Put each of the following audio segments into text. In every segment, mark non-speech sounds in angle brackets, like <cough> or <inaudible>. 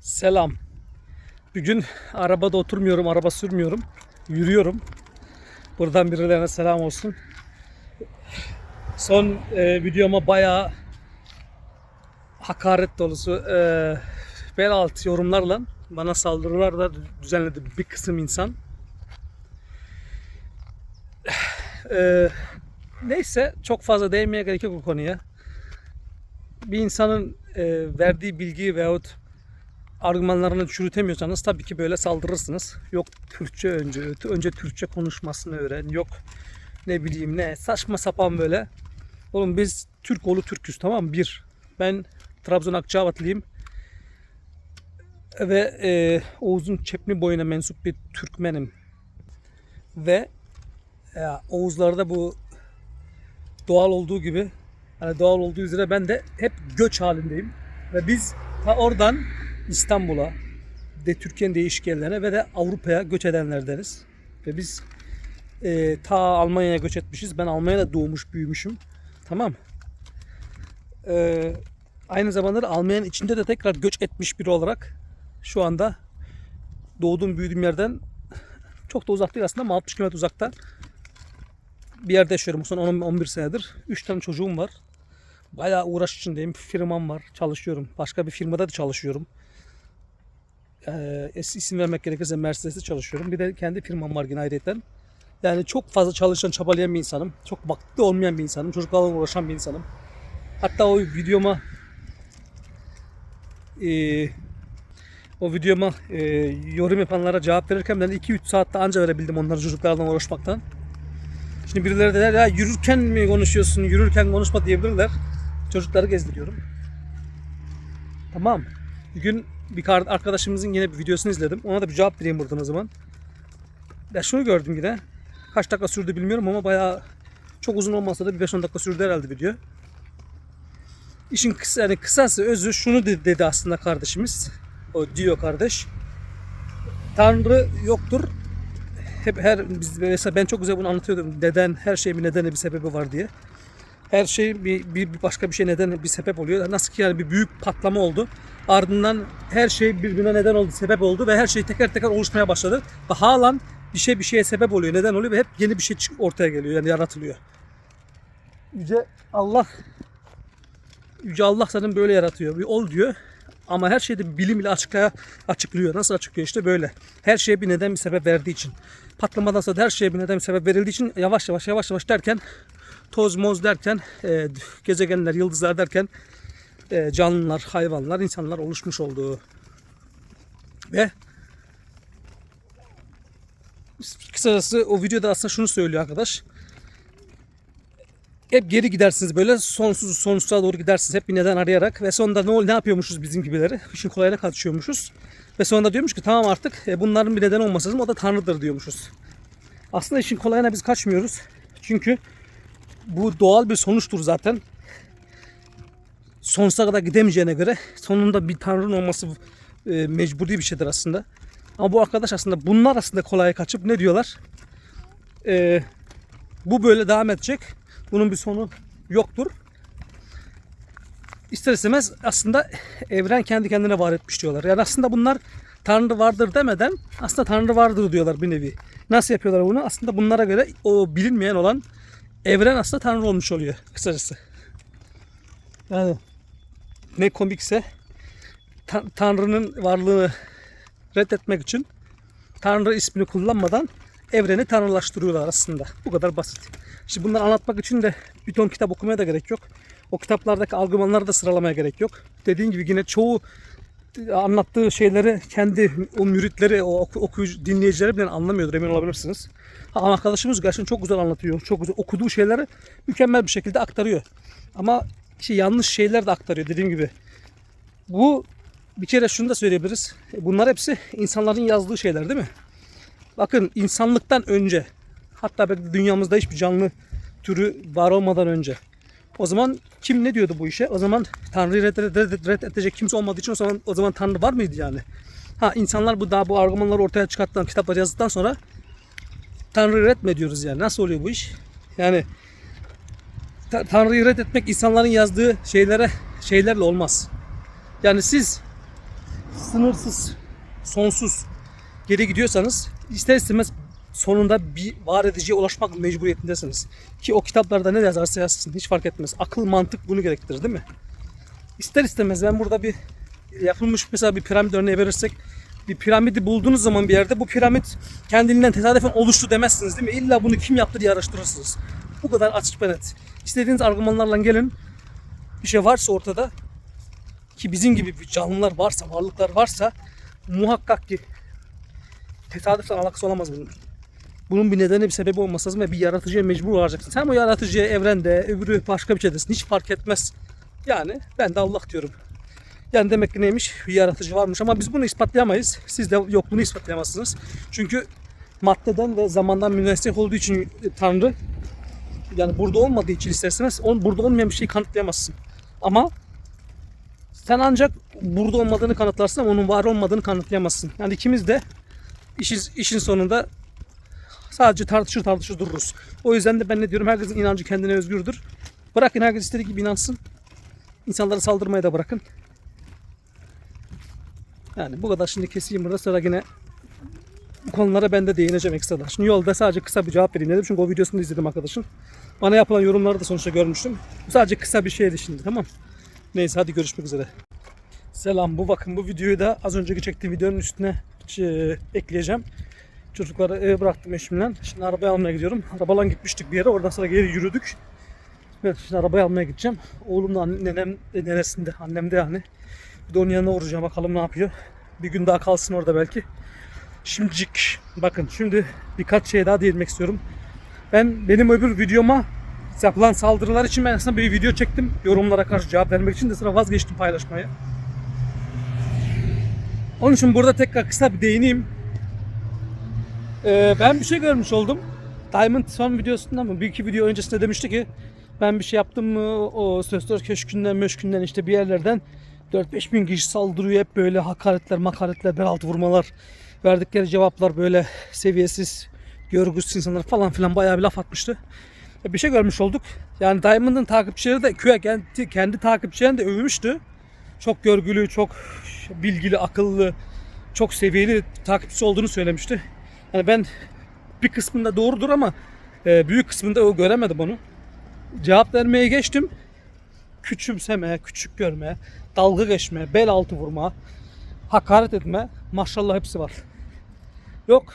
Selam. Bugün arabada oturmuyorum, araba sürmüyorum. Yürüyorum. Buradan birilerine selam olsun. Son e, videoma bayağı hakaret dolusu e, bel altı yorumlarla bana saldırılar da düzenledi bir kısım insan. E, neyse çok fazla değinmeye gerek yok bu konuya. Bir insanın e, verdiği bilgiyi veyahut argümanlarını çürütemiyorsanız tabii ki böyle saldırırsınız. Yok Türkçe önce, önce Türkçe konuşmasını öğren. Yok ne bileyim ne saçma sapan böyle. Oğlum biz Türk oğlu Türküz tamam mı? Bir. Ben Trabzon Akçabatlıyım. Ve e, Oğuz'un Çepni boyuna mensup bir Türkmenim. Ve ya, Oğuzlarda bu doğal olduğu gibi hani doğal olduğu üzere ben de hep göç halindeyim. Ve biz ta oradan İstanbul'a de Türkiye'nin değişik yerlerine ve de Avrupa'ya göç edenlerdeniz. Ve biz e, ta Almanya'ya göç etmişiz. Ben Almanya'da doğmuş büyümüşüm. Tamam. E, aynı zamanda da Almanya'nın içinde de tekrar göç etmiş biri olarak şu anda doğduğum büyüdüğüm yerden <laughs> çok da uzak değil aslında ama 60 km uzakta bir yerde yaşıyorum son 10-11 senedir. 3 tane çocuğum var. Bayağı uğraş içindeyim. Firmam var. Çalışıyorum. Başka bir firmada da çalışıyorum. Ee, isim vermek gerekirse Mercedes'te çalışıyorum. Bir de kendi firmam var yine ayrıyeten. Yani çok fazla çalışan, çabalayan bir insanım. Çok vakti olmayan bir insanım. Çocuklarla uğraşan bir insanım. Hatta o videoma e, o videoma e, yorum yapanlara cevap verirken ben 2-3 saatte anca verebildim onların çocuklarla uğraşmaktan. Şimdi birileri de der ya yürürken mi konuşuyorsun, yürürken konuşma diyebilirler. Çocukları gezdiriyorum. Tamam. Bugün bir arkadaşımızın yine bir videosunu izledim. Ona da bir cevap vereyim buradan o zaman. Ya şunu gördüm yine. Kaç dakika sürdü bilmiyorum ama bayağı çok uzun olmasa da bir 5-10 dakika sürdü herhalde video. İşin kısa, yani kısası özü şunu dedi, aslında kardeşimiz. O diyor kardeş. Tanrı yoktur. Hep her biz mesela ben çok güzel bunu anlatıyordum. Neden her şeyin bir nedeni bir sebebi var diye. Her şey bir, bir başka bir şey neden bir sebep oluyor. Nasıl ki yani bir büyük patlama oldu. Ardından her şey birbirine neden oldu, sebep oldu ve her şey teker teker oluşmaya başladı. Ve halen bir şey bir şeye sebep oluyor, neden oluyor ve hep yeni bir şey ortaya geliyor yani yaratılıyor. Yüce Allah Yüce Allah zaten böyle yaratıyor. Bir ol diyor. Ama her şeyde bilim ile açıklaya, açıklıyor. Nasıl açıklıyor? İşte böyle. Her şeye bir neden bir sebep verdiği için. Patlamadan sonra her şeye bir neden bir sebep verildiği için yavaş yavaş yavaş yavaş derken toz moz derken e, gezegenler, yıldızlar derken e, canlılar, hayvanlar, insanlar oluşmuş oldu. Ve kısacası o videoda aslında şunu söylüyor arkadaş. Hep geri gidersiniz böyle sonsuz sonsuzluğa doğru gidersiniz hep bir neden arayarak ve sonunda ne ne yapıyormuşuz bizim gibileri işin kolayına kaçıyormuşuz ve sonunda diyormuş ki tamam artık e, bunların bir neden olması lazım o da Tanrı'dır diyormuşuz. Aslında işin kolayına biz kaçmıyoruz çünkü bu doğal bir sonuçtur zaten. Sonsuza kadar gidemeyeceğine göre sonunda bir Tanrı'nın olması e, mecburi bir şeydir aslında. Ama bu arkadaş aslında bunlar aslında kolaya kaçıp ne diyorlar? E, bu böyle devam edecek. Bunun bir sonu yoktur. İster istemez aslında evren kendi kendine var etmiş diyorlar. Yani aslında bunlar Tanrı vardır demeden aslında Tanrı vardır diyorlar bir nevi. Nasıl yapıyorlar bunu? Aslında bunlara göre o bilinmeyen olan evren aslında Tanrı olmuş oluyor kısacası. Yani ne komikse Ta- Tanrı'nın varlığını reddetmek için Tanrı ismini kullanmadan evreni tanrılaştırıyorlar aslında. Bu kadar basit. Şimdi bunları anlatmak için de bir ton kitap okumaya da gerek yok. O kitaplardaki argümanları da sıralamaya gerek yok. Dediğim gibi yine çoğu anlattığı şeyleri kendi o müritleri, o oku- okuyucu, dinleyicileri bile anlamıyordur emin olabilirsiniz. Ama arkadaşımız gerçekten çok güzel anlatıyor. Çok güzel okuduğu şeyleri mükemmel bir şekilde aktarıyor. Ama işte yanlış şeyler de aktarıyor dediğim gibi. Bu bir kere şunu da söyleyebiliriz. Bunlar hepsi insanların yazdığı şeyler değil mi? Bakın insanlıktan önce hatta belki dünyamızda hiçbir canlı türü var olmadan önce. O zaman kim ne diyordu bu işe? O zaman Tanrı'yı reddedecek kimse olmadığı için o zaman o zaman Tanrı var mıydı yani? Ha insanlar bu daha bu argümanları ortaya çıkarttıktan kitapları yazdıktan sonra Tanrı'yı reddediyoruz yani. Nasıl oluyor bu iş? Yani Tanrı'yı reddetmek insanların yazdığı şeylere şeylerle olmaz. Yani siz sınırsız, sonsuz geri gidiyorsanız ister istemez sonunda bir var ediciye ulaşmak mecburiyetindesiniz. Ki o kitaplarda ne yazarsa yazsın hiç fark etmez. Akıl mantık bunu gerektirir değil mi? İster istemez ben burada bir yapılmış mesela bir piramit örneği verirsek bir piramidi bulduğunuz zaman bir yerde bu piramit kendiliğinden tesadüfen oluştu demezsiniz değil mi? İlla bunu kim yaptı diye araştırırsınız. Bu kadar açık ve net. İstediğiniz argümanlarla gelin. Bir şey varsa ortada ki bizim gibi bir canlılar varsa, varlıklar varsa muhakkak ki tesadüfen alakası olamaz bunun. Bunun bir nedeni bir sebebi olması lazım ve bir yaratıcıya mecbur olacaksın. Sen o yaratıcıya evrende, öbürü başka bir şeydesin. Hiç fark etmez. Yani ben de Allah diyorum. Yani demek ki neymiş? Bir yaratıcı varmış ama biz bunu ispatlayamayız. Siz de yokluğunu ispatlayamazsınız. Çünkü maddeden ve zamandan münezzeh olduğu için Tanrı yani burada olmadığı için isterseniz on, burada olmayan bir şeyi kanıtlayamazsın. Ama sen ancak burada olmadığını kanıtlarsın ama onun var olmadığını kanıtlayamazsın. Yani ikimiz de işin, işin sonunda sadece tartışır tartışır dururuz. O yüzden de ben ne diyorum herkesin inancı kendine özgürdür. Bırakın herkes istediği gibi inansın. İnsanlara saldırmaya da bırakın. Yani bu kadar şimdi keseyim burada sonra yine bu konulara ben de değineceğim ekstradan. Şimdi yolda sadece kısa bir cevap vereyim dedim çünkü o videosunu da izledim arkadaşın. Bana yapılan yorumları da sonuçta görmüştüm. Sadece kısa bir şeydi şimdi tamam. Neyse hadi görüşmek üzere. Selam bu bakın bu videoyu da az önceki çektiğim videonun üstüne e, ekleyeceğim. Çocukları eve bıraktım eşimle. Şimdi arabayı almaya gidiyorum. Arabayla gitmiştik bir yere. Oradan sonra geri yürüdük. Evet şimdi arabayı almaya gideceğim. Oğlum da nenem de neresinde? Annem de yani. Bir de onun yanına uğrayacağım bakalım ne yapıyor. Bir gün daha kalsın orada belki. Şimdicik bakın şimdi birkaç şey daha değinmek istiyorum. Ben benim öbür videoma yapılan saldırılar için ben aslında bir video çektim. Yorumlara karşı cevap vermek için de sonra vazgeçtim paylaşmayı. Onun için burada tekrar kısa bir değineyim. Ee, ben bir şey görmüş oldum. Diamond son videosunda mı? Bir iki video öncesinde demişti ki ben bir şey yaptım mı o Sözler Köşkü'nden Möşkü'nden işte bir yerlerden 4-5 bin kişi saldırıyor hep böyle hakaretler makaretler bel vurmalar verdikleri cevaplar böyle seviyesiz görgüsüz insanlar falan filan bayağı bir laf atmıştı. E, Bir şey görmüş olduk. Yani Diamond'ın takipçileri de köye kendi, kendi takipçilerini de övmüştü. Çok görgülü, çok bilgili, akıllı, çok seviyeli takipçisi olduğunu söylemişti. Yani ben bir kısmında doğrudur ama e, büyük kısmında o göremedim onu. Cevap vermeye geçtim. Küçümseme, küçük görme, dalga geçme, bel altı vurma, hakaret etme maşallah hepsi var. Yok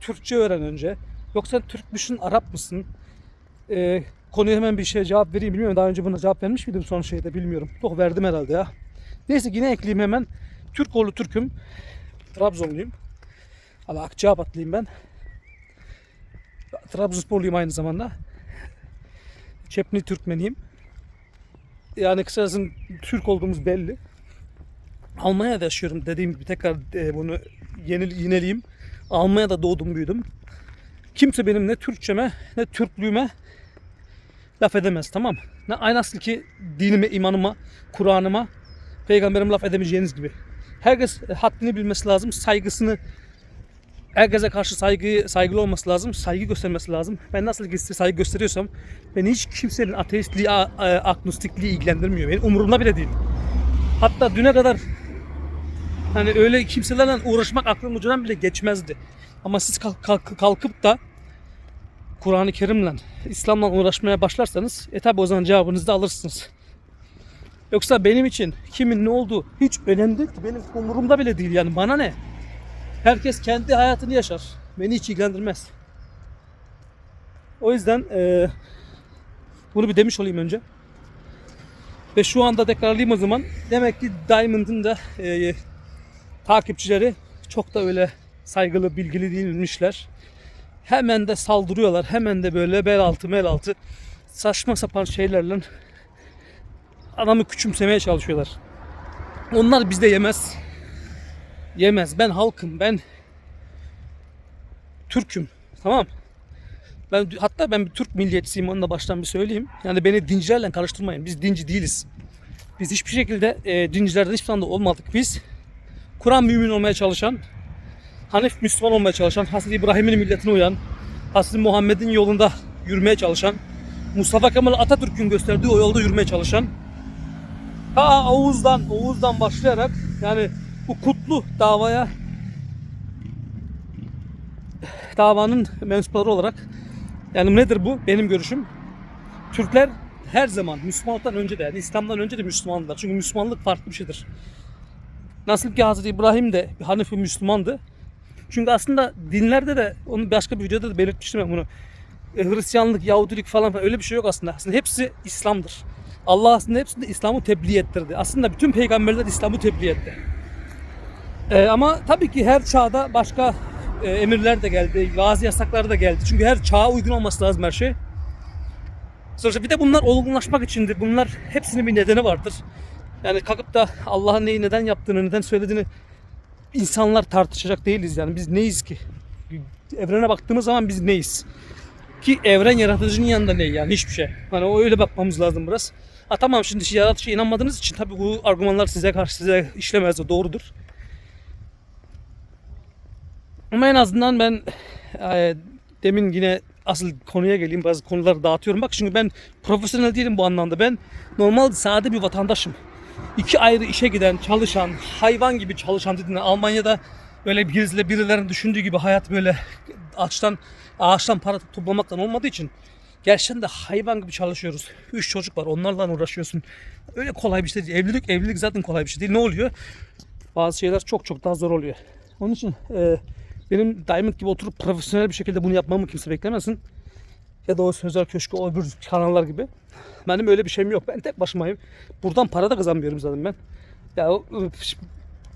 Türkçe öğren önce. Yok sen Türk müsün, Arap mısın? Ee, konuya hemen bir şey cevap vereyim bilmiyorum. Daha önce buna cevap vermiş miydim son şeyde bilmiyorum. Yok verdim herhalde ya. Neyse yine ekleyeyim hemen. Türk oğlu Türk'üm. Trabzonluyum. Ama Akçabatlıyım ben. Trabzonsporluyum aynı zamanda. Çepni Türkmeniyim. Yani kısacası Türk olduğumuz belli. Almanya'da yaşıyorum dediğim gibi tekrar e, bunu yenil, yineleyeyim. Almanya'da doğdum büyüdüm. Kimse benim ne Türkçeme ne Türklüğüme laf edemez tamam? Ne aynı asıl ki dinime, imanıma, Kur'an'ıma, peygamberim laf edemeyeceğiniz gibi. Herkes e, haddini bilmesi lazım, saygısını herkese karşı saygı saygılı olması lazım, saygı göstermesi lazım. Ben nasıl ki size saygı gösteriyorsam beni hiç kimsenin ateistliği, a- agnostikliği ilgilendirmiyor. Benim umurumda bile değil. Hatta düne kadar hani öyle kimselerle uğraşmak aklımın ucundan bile geçmezdi. Ama siz kalk- kalk- kalkıp da Kur'an-ı Kerim'le, İslam'la uğraşmaya başlarsanız e tabi o zaman cevabınızı da alırsınız. Yoksa benim için kimin ne olduğu hiç önemli değil ki. Benim umurumda bile değil yani bana ne? Herkes kendi hayatını yaşar. Beni hiç ilgilendirmez. O yüzden eee, bunu bir demiş olayım önce. Ve şu anda tekrarlayayım o zaman. Demek ki Diamond'ın da eee, takipçileri çok da öyle saygılı, bilgili değilmişler. Hemen de saldırıyorlar. Hemen de böyle bel altı mel altı saçma sapan şeylerle adamı küçümsemeye çalışıyorlar. Onlar bizde yemez. Yemez. Ben halkım. Ben Türk'üm. Tamam. Ben hatta ben bir Türk milliyetçisiyim onu da baştan bir söyleyeyim. Yani beni dincilerle karıştırmayın. Biz dinci değiliz. Biz hiçbir şekilde e, dincilerden hiçbir anda olmadık. Biz Kur'an mümin olmaya çalışan, Hanif Müslüman olmaya çalışan, Hazreti İbrahim'in milletine uyan, Hazreti Muhammed'in yolunda yürümeye çalışan, Mustafa Kemal Atatürk'ün gösterdiği o yolda yürümeye çalışan, ta Oğuz'dan, Oğuz'dan başlayarak yani bu kutlu davaya davanın mensupları olarak yani nedir bu? Benim görüşüm. Türkler her zaman Müslümanlıktan önce de yani İslam'dan önce de Müslümandılar. Çünkü Müslümanlık farklı bir şeydir. Nasıl ki Hazreti İbrahim de bir Hanefi Müslümandı. Çünkü aslında dinlerde de onu başka bir videoda da belirtmiştim ben bunu. E, Hristiyanlık, Yahudilik falan falan öyle bir şey yok aslında. Aslında hepsi İslam'dır. Allah aslında hepsinde İslam'ı tebliğ ettirdi. Aslında bütün peygamberler İslam'ı tebliğ etti. E, ama tabii ki her çağda başka e, emirler de geldi, bazı yasaklar da geldi. Çünkü her çağa uygun olması lazım her şey. Sonuçta bir de bunlar olgunlaşmak içindir. Bunlar hepsinin bir nedeni vardır. Yani kalkıp da Allah'ın neyi neden yaptığını, neden söylediğini insanlar tartışacak değiliz yani. Biz neyiz ki? Evrene baktığımız zaman biz neyiz? Ki evren yaratıcının yanında ne yani hiçbir şey. Hani o öyle bakmamız lazım biraz. Ha tamam şimdi yaratıcıya inanmadığınız için tabii bu argümanlar size karşı size işlemez de doğrudur. Ama en azından ben e, demin yine asıl konuya geleyim. Bazı konuları dağıtıyorum. Bak çünkü ben profesyonel değilim bu anlamda. Ben normal sade bir vatandaşım. İki ayrı işe giden, çalışan, hayvan gibi çalışan dediğinde Almanya'da böyle birileri birilerinin düşündüğü gibi hayat böyle ağaçtan ağaçtan para toplamaktan olmadığı için gerçekten de hayvan gibi çalışıyoruz. Üç çocuk var onlarla uğraşıyorsun. Öyle kolay bir şey değil. Evlilik evlilik zaten kolay bir şey değil. Ne oluyor? Bazı şeyler çok çok daha zor oluyor. Onun için e, benim Diamond gibi oturup profesyonel bir şekilde bunu yapmamı kimse beklemesin. Ya da o Sözel Köşkü, o öbür kanallar gibi. Benim öyle bir şeyim yok. Ben tek başımayım. Buradan para da kazanmıyorum zaten ben. Ya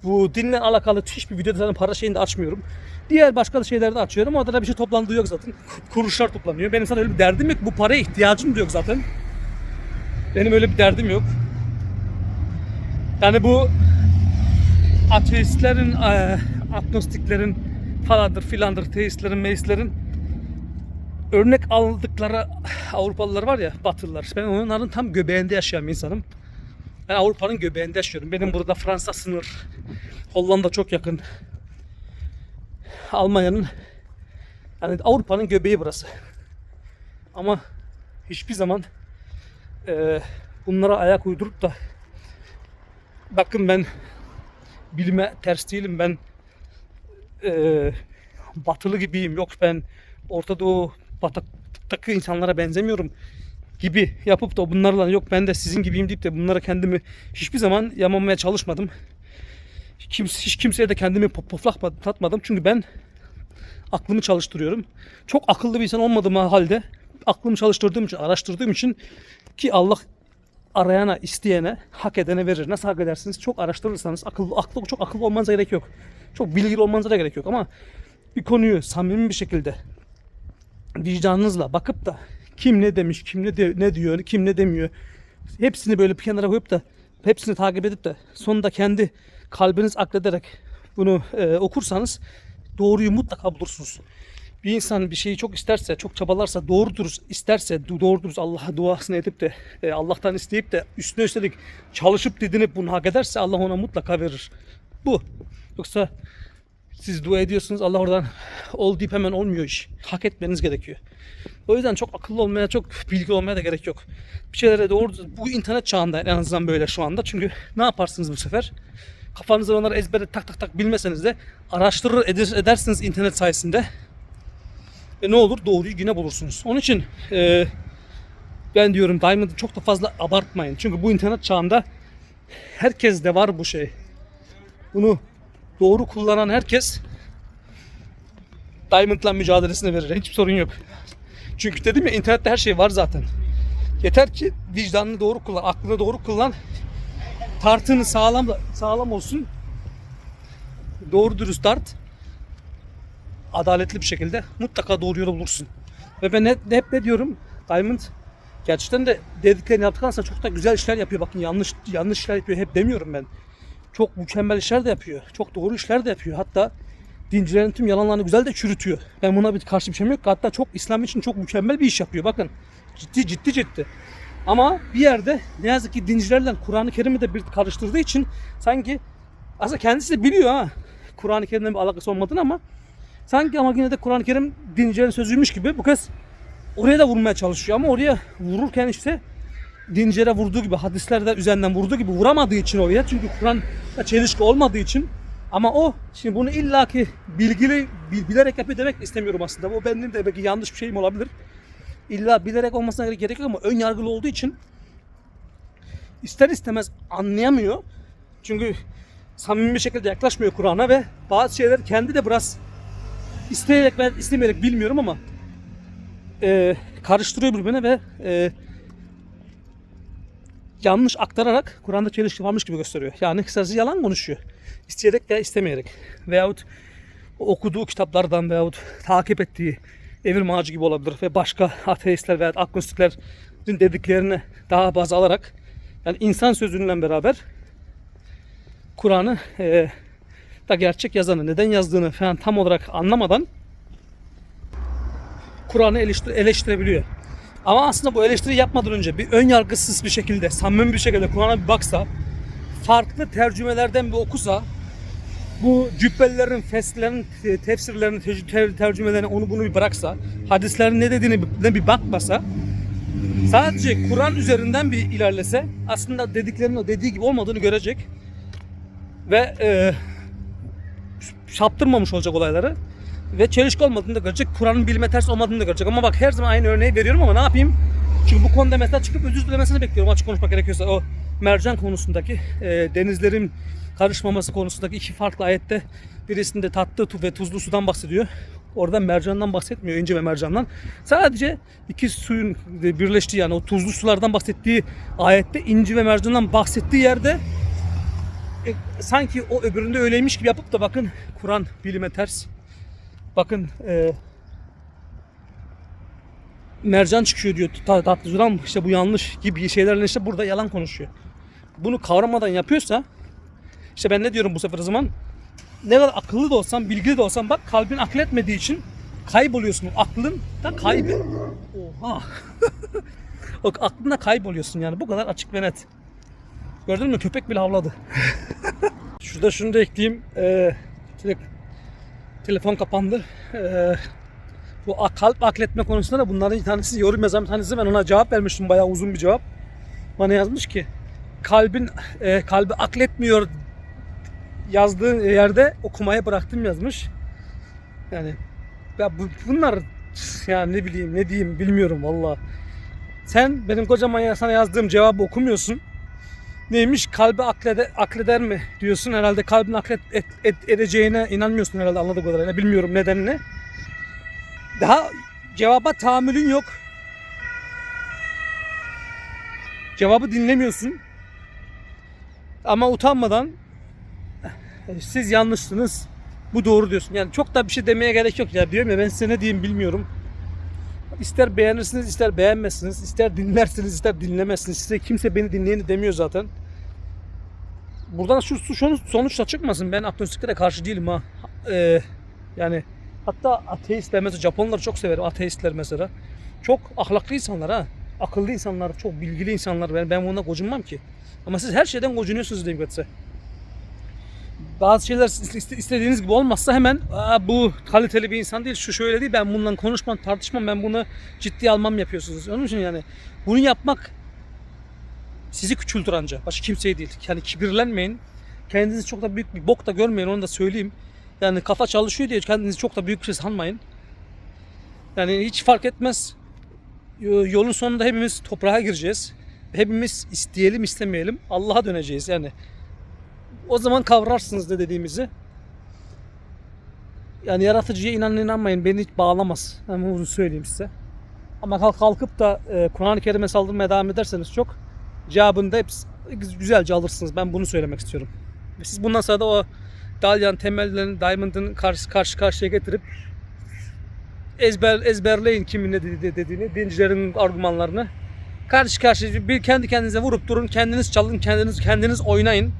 bu dinle alakalı hiçbir videoda zaten para şeyini de açmıyorum. Diğer başka da şeyleri de açıyorum. Orada da bir şey toplandığı yok zaten. Kuruşlar toplanıyor. Benim sana öyle bir derdim yok. Bu paraya ihtiyacım da yok zaten. Benim öyle bir derdim yok. Yani bu ateistlerin, eee, agnostiklerin falandır filandır, teistlerin, meistlerin örnek aldıkları Avrupalılar var ya, Batılılar. Ben onların tam göbeğinde yaşayan bir insanım. Ben Avrupa'nın göbeğinde yaşıyorum. Benim burada Fransa sınır, Hollanda çok yakın. Almanya'nın yani Avrupa'nın göbeği burası. Ama hiçbir zaman eee, bunlara ayak uydurup da bakın ben bilime ters değilim ben eee, batılı gibiyim yok ben Orta Doğu bataktaki insanlara benzemiyorum gibi yapıp da bunlarla yok ben de sizin gibiyim deyip de bunlara kendimi hiçbir zaman yamamaya çalışmadım. Kimse, hiç kimseye de kendimi pop- poflatmadım çünkü ben aklımı çalıştırıyorum. Çok akıllı bir insan olmadığım halde aklımı çalıştırdığım için, araştırdığım için ki Allah arayana, isteyene, hak edene verir. Nasıl hak edersiniz? Çok araştırırsanız akıllı, aklı çok akıllı olmanıza gerek yok. Çok bilgili olmanıza da gerek yok ama bir konuyu samimi bir şekilde vicdanınızla bakıp da kim ne demiş, kim ne de, ne diyor, kim ne demiyor. Hepsini böyle bir kenara koyup da hepsini takip edip de sonunda kendi kalbiniz aklederek bunu e, okursanız doğruyu mutlaka bulursunuz. Bir insan bir şeyi çok isterse, çok çabalarsa, doğru dürüst isterse, doğru dürüst Allah'a duasını edip de e, Allah'tan isteyip de üstüne üstelik çalışıp didinip bunu hak ederse Allah ona mutlaka verir. Bu. Yoksa siz dua ediyorsunuz Allah oradan ol deyip hemen olmuyor iş. Hak etmeniz gerekiyor. O yüzden çok akıllı olmaya, çok bilgi olmaya da gerek yok. Bir şeylere doğru bu internet çağında en azından böyle şu anda. Çünkü ne yaparsınız bu sefer? Kafanızda onları ezbere tak tak tak bilmeseniz de araştırır eder- edersiniz internet sayesinde. Ve ne olur doğruyu yine bulursunuz. Onun için e, ben diyorum Diamond'ı çok da fazla abartmayın. Çünkü bu internet çağında herkes de var bu şey. Bunu doğru kullanan herkes Diamond'la mücadelesine verir. Hiçbir sorun yok. Çünkü dedim ya internette her şey var zaten. Yeter ki vicdanını doğru kullan, aklını doğru kullan. Tartını sağlam sağlam olsun. Doğru dürüst tart. Adaletli bir şekilde mutlaka doğru yolu bulursun. Ve ben hep, hep ne diyorum? Diamond gerçekten de dediklerini yaptıktan sonra çok da güzel işler yapıyor. Bakın yanlış yanlış işler yapıyor hep demiyorum ben. Çok mükemmel işler de yapıyor. Çok doğru işler de yapıyor. Hatta dincilerin tüm yalanlarını güzel de çürütüyor. Ben buna bir karşı bir şeyim yok. Hatta çok İslam için çok mükemmel bir iş yapıyor. Bakın ciddi ciddi ciddi. Ama bir yerde ne yazık ki dincilerle Kur'an-ı Kerim'i de bir karıştırdığı için sanki aslında kendisi de biliyor ha Kur'an-ı Kerim'le bir alakası olmadığını ama sanki ama yine de Kur'an-ı Kerim dincilerin sözüymüş gibi bu kez oraya da vurmaya çalışıyor ama oraya vururken işte dincilere vurduğu gibi hadislerde üzerinden vurduğu gibi vuramadığı için oraya çünkü Kur'an'da çelişki olmadığı için Ama o şimdi bunu illaki bilgili bil- bilerek yapıyor demek istemiyorum aslında. Bu benim de belki yanlış bir şeyim olabilir. İlla bilerek olmasına gerek yok ama ön yargılı olduğu için ister istemez anlayamıyor. Çünkü samimi bir şekilde yaklaşmıyor Kur'an'a ve bazı şeyler kendi de biraz isteyerek ben istemeyerek bilmiyorum ama e, karıştırıyor birbirine ve e, yanlış aktararak Kur'an'da çelişki varmış gibi gösteriyor. Yani kısacası yalan konuşuyor. İsteyerek veya istemeyerek. Veyahut okuduğu kitaplardan veyahut takip ettiği evrim ağacı gibi olabilir ve başka ateistler veya agnostiklerin dediklerini daha baz alarak yani insan sözünle beraber Kur'an'ı e, da gerçek yazanı, neden yazdığını falan tam olarak anlamadan Kur'an'ı eleştir- eleştirebiliyor. Ama aslında bu eleştiri yapmadan önce bir ön yargısız bir şekilde, samimi bir şekilde Kur'an'a bir baksa, farklı tercümelerden bir okusa, bu cübbelilerin, feslerin, te- tefsirlerin, te- te- tercümelerini onu bunu bir bıraksa, hadislerin ne dediğini bir- bir bakmasa, sadece Kur'an üzerinden bir ilerlese, aslında dediklerinin o dediği gibi olmadığını görecek ve e, saptırmamış olacak olayları ve çelişki olmadığını da görecek. Kur'an'ın bilime ters olmadığını da görecek. Ama bak her zaman aynı örneği veriyorum ama ne yapayım? Çünkü bu konuda mesela çıkıp özür dilemesini bekliyorum açık konuşmak gerekiyorsa. O mercan konusundaki e, denizlerin karışmaması konusundaki iki farklı ayette birisinde tatlı ve tuzlu sudan bahsediyor. Orada mercandan bahsetmiyor, ince ve mercandan. Sadece iki suyun birleştiği yani o tuzlu sulardan bahsettiği ayette inci ve mercandan bahsettiği yerde e, sanki o öbüründe öyleymiş gibi yapıp da bakın Kur'an bilime ters. Bakın e, mercan çıkıyor diyor ta- tatlı sudan işte bu yanlış gibi şeylerle işte burada yalan konuşuyor. Bunu kavramadan yapıyorsa işte ben ne diyorum bu sefer o zaman ne kadar akıllı da olsan bilgili de olsan bak kalbin akletmediği için kayboluyorsun. Aklın da kaybı. Oha. <laughs> o aklında kayboluyorsun yani bu kadar açık ve net. Gördün mü köpek bile havladı. <laughs> Şurada şunu da ekleyeyim. Ee, telefon kapandı. Ee, bu kalp akletme konusunda da bunların bir tanesi yorum yazan bir tanesi ben ona cevap vermiştim bayağı uzun bir cevap. Bana yazmış ki kalbin e, kalbi akletmiyor yazdığı yerde okumaya bıraktım yazmış. Yani ya bu, bunlar ya ne bileyim ne diyeyim bilmiyorum valla. Sen benim kocaman ya- sana yazdığım cevabı okumuyorsun. Neymiş kalbi aklede, akleder mi diyorsun herhalde kalbin aklet et, et- edeceğine inanmıyorsun herhalde anladığım kadarıyla bilmiyorum nedenini. Daha cevaba tahammülün yok. Cevabı dinlemiyorsun. Ama utanmadan "E, siz yanlışsınız. Bu doğru diyorsun. Yani çok da bir şey demeye gerek yok ya. Diyorum ya ben size ne diyeyim bilmiyorum. İster beğenirsiniz, ister beğenmezsiniz, ister dinlersiniz, ister dinlemezsiniz. Size kimse beni dinleyeni demiyor zaten. Buradan şu, şu sonuçta çıkmasın. Ben agnostiklere de karşı değilim ha. Ee, yani hatta ateistler mesela Japonları çok severim. Ateistler mesela. Çok ahlaklı insanlar ha. Akıllı insanlar, çok bilgili insanlar. Ben, ben bundan gocunmam ki. Ama siz her şeyden gocunuyorsunuz diyeyim size. Bazı şeyler iste- istediğiniz gibi olmazsa hemen bu kaliteli bir insan değil, şu şöyle değil, ben bundan konuşmam, tartışmam, ben bunu ciddiye almam yapıyorsunuz. Onun için yani bunu yapmak sizi küçültür anca. Başka kimseyi değil. Yani kibirlenmeyin. Kendinizi çok da büyük bir bok da görmeyin onu da söyleyeyim. Yani kafa çalışıyor diye kendinizi çok da büyük bir şey sanmayın. Yani hiç fark etmez. Yo- Yolun sonunda hepimiz toprağa gireceğiz. Hepimiz isteyelim istemeyelim Allah'a döneceğiz yani. O zaman kavrarsınız ne dediğimizi. Yani yaratıcıya inanın inanmayın beni hiç bağlamaz. Hemen bunu söyleyeyim size. Ama kalk kalkıp da e, Kur'an-ı Kerim'e saldırmaya devam ederseniz çok cevabını da hepsi güzelce alırsınız. Ben bunu söylemek istiyorum. Ve Siz bundan sonra da o Dalyan temellerini Diamond'ın karşı, karşı karşıya getirip ezber ezberleyin kimin ne dedi- dediğini, dincilerin argümanlarını. Karşı karşıya bir kendi kendinize vurup durun, kendiniz çalın, kendiniz kendiniz oynayın.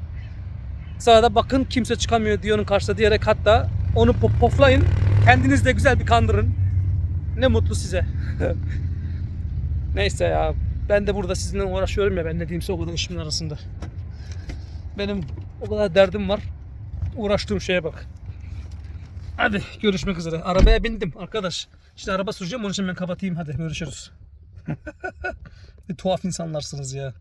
Sonra da bakın kimse çıkamıyor diyor onun karşısında diyerek hatta onu pop poflayın. Kendiniz de güzel bir kandırın. Ne mutlu size. <laughs> Neyse ya. Ben de burada sizinle uğraşıyorum ya ben ne diyeyimse o kadar işimin arasında. Benim o kadar derdim var. Uğraştığım şeye bak. Hadi görüşmek üzere. Arabaya bindim arkadaş. İşte araba süreceğim onun için ben kapatayım hadi görüşürüz. <laughs> ne tuhaf insanlarsınız ya.